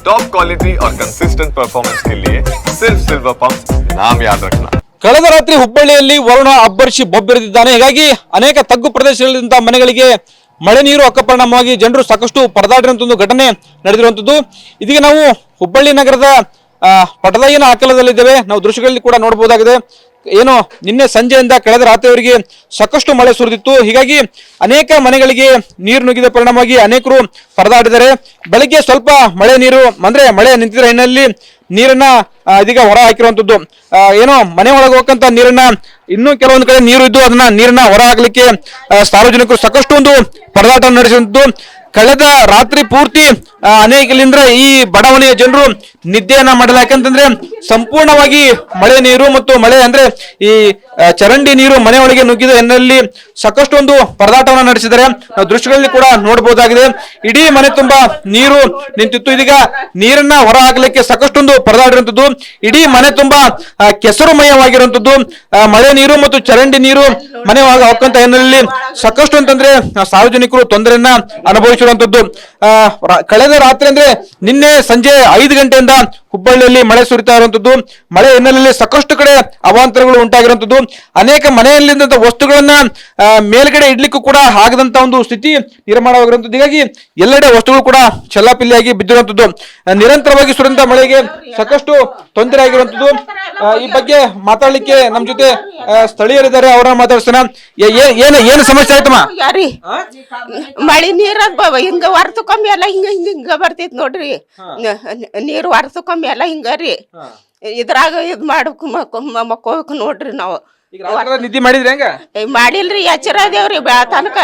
Top quality और consistent performance के लिए सिर्फ सिल्वर पंप नाम याद रखना ಕಳೆದ ರಾತ್ರಿ ಹುಬ್ಬಳ್ಳಿಯಲ್ಲಿ ವರುಣ ಅಬ್ಬರಿಸಿ ಬೊಬ್ಬೆರೆದಿದ್ದಾನೆ ಹೀಗಾಗಿ ಅನೇಕ ತಗ್ಗು ಪ್ರದೇಶಗಳಿಂದ ಮನೆಗಳಿಗೆ ಮಳೆ ನೀರು ಅಕ್ಕಪರಿಣಾಮವಾಗಿ ಜನರು ಸಾಕಷ್ಟು ಪರದಾಡಿರುವಂತ ಒಂದು ಘಟನೆ ನಡೆದಿರುವಂತದ್ದು ಇದೀಗ ನಾವು ಹುಬ್ಬಳ್ಳಿ ನಗರದ ಆ, ಪಟದಾಯಿನ ಅಕಲದಲ್ಲಿದ್ದೇವೆ ನಾವು ದೃಶ್ಯಗಳಲ್ಲಿ ಕೂಡ ನೋಡಬಹುದಾಗಿದೆ ಏನು ನಿನ್ನೆ ಸಂಜೆಯಿಂದ ಕಳೆದ ರಾತ್ರಿಯವರೆಗೆ ಸಾಕಷ್ಟು ಮಳೆ ಸುರಿದಿತ್ತು. ಹೀಗಾಗಿ ಅನೇಕ ಮನೆಗಳಿಗೆ ನೀರು ನುಗ್ಗಿದ ಪರಿಣಾಮವಾಗಿ ಅನೇಕರು ಪರದಾಡಿದ್ದಾರೆ. ಬೆಳಗ್ಗೆ ಸ್ವಲ್ಪ ಮಳೆ ನೀರು, ಅಂದ್ರೆ ಮಳೆ ನಿಂತಿದ್ದ ಹಿನ್ನೆಲೆಯಲ್ಲಿ ನೀರನ್ನ ಇದೀಗ ಹೊರ ಹಾಕಿರುವಂತದ್ದು. ಏನೋ ಮನೆ ಒಳಗೆ ಹೋಗಂತ ನೀರನ್ನ, ಇನ್ನೂ ಕೆಲವೊಂದು ಕಡೆ ನೀರು ಇದ್ದು ಅದನ್ನ ನೀರನ್ನ ಹೊರ ಹಾಕಲಿಕ್ಕೆ ಸಾರ್ವಜನಿಕರು ಸಾಕಷ್ಟು ಒಂದು ಪರದಾಟ ನಡೆಸಿದ್ದು ಕಳೆದ ರಾತ್ರಿ ಪೂರ್ತಿ ಅನೇಕಲಿಂದ್ರ ಈ ಬಡಾವಣೆಯ ಜನರು ನಿದ್ದೆಯನ್ನ ಮಾಡಲ್ಲ. ಯಾಕಂತಂದ್ರೆ ಸಂಪೂರ್ಣವಾಗಿ ಮಳೆ ನೀರು ಮತ್ತು ಮಳೆ ಅಂದ್ರೆ ಈ ಚರಂಡಿ ನೀರು ಮನೆ ಒಳಗೆ ನುಗ್ಗಿದ ಎನ್ನಲ್ಲಿ ಸಾಕಷ್ಟು ಒಂದು ಪರದಾಟವನ್ನ ನಡೆಸಿದ್ದಾರೆ. ನಾವು ದೃಶ್ಯಗಳಲ್ಲಿ ಕೂಡ ನೋಡಬಹುದಾಗಿದೆ. ಇಡೀ ಮನೆ ತುಂಬಾ ನೀರು ನಿಂತಿತ್ತು. ಇದೀಗ ನೀರನ್ನ ಹೊರ ಹಾಕಲಿಕ್ಕೆ ಸಾಕಷ್ಟೊಂದು ಪರದಾಡಿರುವಂತದ್ದು ಇಡೀ ಮನೆ ತುಂಬಾ ಕೆಸರುಮಯವಾಗಿರುವಂತದ್ದು ಮಳೆ ನೀರು ಮತ್ತು ಚರಂಡಿ ನೀರು ಮನೆ ಹಾಕಂತ ಹಿನ್ನೆಲೆಯಲ್ಲಿ ಸಾಕಷ್ಟು ಅಂತಂದ್ರೆ ಸಾರ್ವಜನಿಕರು ತೊಂದರೆಯನ್ನ ಅನುಭವಿಸಿರುವಂತದ್ದು ಆ, ರಾ- ಕಳೆದ ರಾತ್ರಿ ಅಂದ್ರೆ ನಿನ್ನೆ ಸಂಜೆ ಐದು ಗಂಟೆಯಿಂದ ಹುಬ್ಬಳ್ಳಿಯಲ್ಲಿ ಮಳೆ ಸುರಿತಾ ಇರುವಂತದ್ದು. ಮಳೆ ಹಿನ್ನೆಲೆಯಲ್ಲಿ ಸಾಕಷ್ಟು ಕಡೆ ಅವಾಂತರಗಳು ಉಂಟಾಗಿರುವಂತದ್ದು. ಅನೇಕ ಮನೆಯಲ್ಲಿದ್ದಂತ ವಸ್ತುಗಳನ್ನ ಮೇಲ್ಗಡೆ ಇಡ್ಲಿಕ್ಕೂ ಕೂಡ ಆಗದಂತ ಒಂದು ಸ್ಥಿತಿ ನಿರ್ಮಾಣವಾಗಿರುವಂತದ್ದು. ಹೀಗಾಗಿ ಎಲ್ಲೆಡೆ ವಸ್ತುಗಳು ಕೂಡ ಚೆಲ್ಲಾಪಿಲ್ಲಿಯಾಗಿ ಬಿದ್ದಿರುವಂತದ್ದು. ನಿರಂತರವಾಗಿ ಸುರಿದಂತ ಮಳೆಗೆ ಸಾಕಷ್ಟು ತೊಂದರೆ ಆಗಿರುವಂತದ್ದು. ಈ ಬಗ್ಗೆ ಮಾತಾಡ್ಲಿಕ್ಕೆ ನಮ್ ಜೊತೆ ಸ್ಥಳೀಯರಿದ್ದಾರೆ ಅವರ ಮಾತಾಡ್ಸೋಣ. ಏನು ಏನ್ ಏನು ಸಮಸ್ಯೆ ಆಯ್ತಮ್ಮ? ಯಾರಿ? ಮಳಿ ನೀರ ಹಿಂಗ ವರ್ತಕೊಮ್ಮೆ ಎಲ್ಲ ಹಿಂಗ ಹಿಂಗ ಹಿಂಗ ಬರ್ತೈತಿ ನೋಡ್ರಿ. ನೀರು ನೀರ್ ವರ್ತಕೊಮ್ಮೆ ಎಲ್ಲ ಹಿಂಗ ರೀ. ಇದ್ರಾಗ ಇದ್ ಮಾಡಕ್ ಮಕ್ಕೋಬೇಕು ನೋಡ್ರಿ ನಾವು. ನಿದ್ದೆ ಮಾಡಿದ್ರಿ ಹೆಂಗ? ಮಾಡಿಲ್ರಿ ಎಚ್ಚರ ಅದೇವ್ರಿ ಬೆಳತನಕ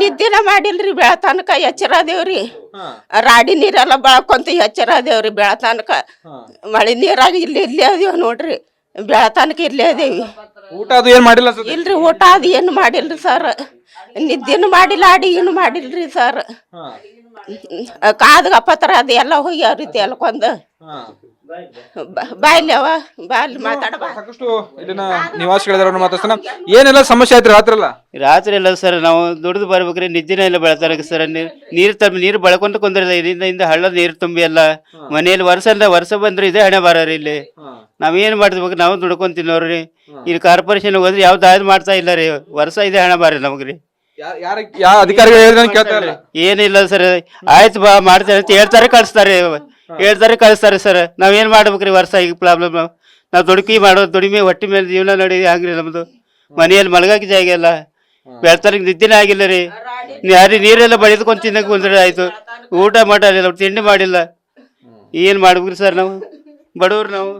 ನಿದ್ದಿನ ಮಾಡಿಲ್ರಿ ಬೆಳತನಕ ಎಚ್ಚರ ಅದೇವ್ರಿ. ರಾಡಿ ನೀರೆಲ್ಲ ಬಳಕೊಂತ ಎಚ್ಚರ ಅದೇವ್ರಿ ಬೆಳತನಕ ಮಳೆ ನೀರಾಗ ಇಲ್ಲಿ ಇಲ್ಲೇ ಅದೇವ್ ನೋಡ್ರಿ. ಬೆಳತನಕ ಇಲ್ಲೇ ಅದೇವಿ. ಊಟ ಅದು ಏನು ಮಾಡಿಲ್ಲ ಸರ್ ಇಲ್ರಿ ಊಟ ಅದು ಏನು ಮಾಡಿಲ್ರಿ ಸರ್. ನಿದ್ದೆನು ಮಾಡಿಲ್ಲ ಅಡಿ ಏನು ಮಾಡಿಲ್ರಿ ಸರ್. ಕಾದ ಪತ್ರ ಅದು ಎಲ್ಲ ಹೋಗಿ ಅವ್ರ ರೀತಿ ಅವ ಬಾಯ್ಲಿ ಮಾತಾಡ ಬಾ ಸಾಕಷ್ಟು ಇಲ್ಲಿನ ನಿವಾಸಿಗಳಿದಾರೆ ಅವ್ರನ್ನ ಮಾತಾಡ್ಸೋಣ. ಏನೆಲ್ಲ ಸಮಸ್ಯೆ ಆಯ್ತು ರಾತ್ರಿ ಎಲ್ಲ? ರಾತ್ರಿ ಎಲ್ಲ ಸರ್ ನಾವು ದುಡಿದು ಬರ್ಬೇಕ್ರಿ ನಿದ್ದಿನ ಇಲ್ಲ ಬೆಳತಾರ ಸರ್. ನೀರು ನೀರು ತಮ್ಮ ನೀರು ಬೆಳ್ಕೊಂತ ಕುಂದ್ರಲ್ಲ ಇದರಿಂದ ಇಂದ ಹಳ್ಳ ನೀರು ತುಂಬಿ ಎಲ್ಲ. ಮನೆಯಲ್ಲಿ ವರ್ಷ ಅಂದ್ರೆ ವರ್ಷ ಬಂದ್ರೆ ಇದೇ ಹಣೆ ಬಾರ ಇಲ್ಲಿ. ನಾವೇನ್ ಮಾಡ್ಬೇಕು ನಾವು ದುಡ್ಕೊಂಡ್ ತಿನ್ನೋರ್ರಿ ಇಲ್ಲಿ ಕಾರ್ಪೊರೇಷನ್ ಹೋದ್ರೆ ಯಾವ್ದು ಆಯ್ದು ಮಾಡ್ತಾ ಇಲ್ಲ ರೀ. ವರ್ಷ ಇದೇ ಹಣೆ ಬಾರಿ ನಮಗ್ರಿ ಯಾರ ಯಾವ ಅಧಿಕಾರಿಗಳು ಹೇಳಿದ್ರೆ ಕೇಳ್ತಾ ಇಲ್ಲ. ಏನಿಲ್ಲ ಸರ್ ಆಯ್ತು ಬಾ ಮಾಡ್ತಾರೆ ಅಂತ ಹೇಳ್ತಾರೆ ಕಳಿಸ್ತಾರೆ. ಹೇಳ್ತಾರೆ ಕಳಿಸ್ತಾರೆ ಸರ್. ನಾವೇನ್ ಮಾಡ್ಬೇಕ್ರಿ ವರ್ಷ ಈಗ ಪ್ರಾಬ್ಲಮ್ ನಾವು ದುಡುಕಿ ಮಾಡೋದು ದುಡಿಮೆ ಹೊಟ್ಟೆ ಮೇಲೆ ಜೀವನ ನೋಡಿ ಹಂಗ್ರಿ ನಮ್ದು. ಮನೆಯಲ್ಲಿ ಮಲಗಕ್ಕೆ ಜಾಗ ಇಲ್ಲ ಬೆಳ್ತಾರಿಗೆ ನಿದ್ದಿನೇ ಆಗಿಲ್ಲ ರೀ. ಯಾರಿ ನೀರೆಲ್ಲ ಬಳಿದ್ಕೊಂಡ್ ತಿನ್ನಕ್ ಕುಂದ್ರೆ ಆಯ್ತು. ಊಟ ಮಾಡಿಲ್ಲ ತಿಂಡಿ ಮಾಡಿಲ್ಲ. ಏನ್ ಮಾಡ್ಬೇಕ್ರಿ ಸರ್ ನಾವು? ಬಡವ್ರು ನಾವು.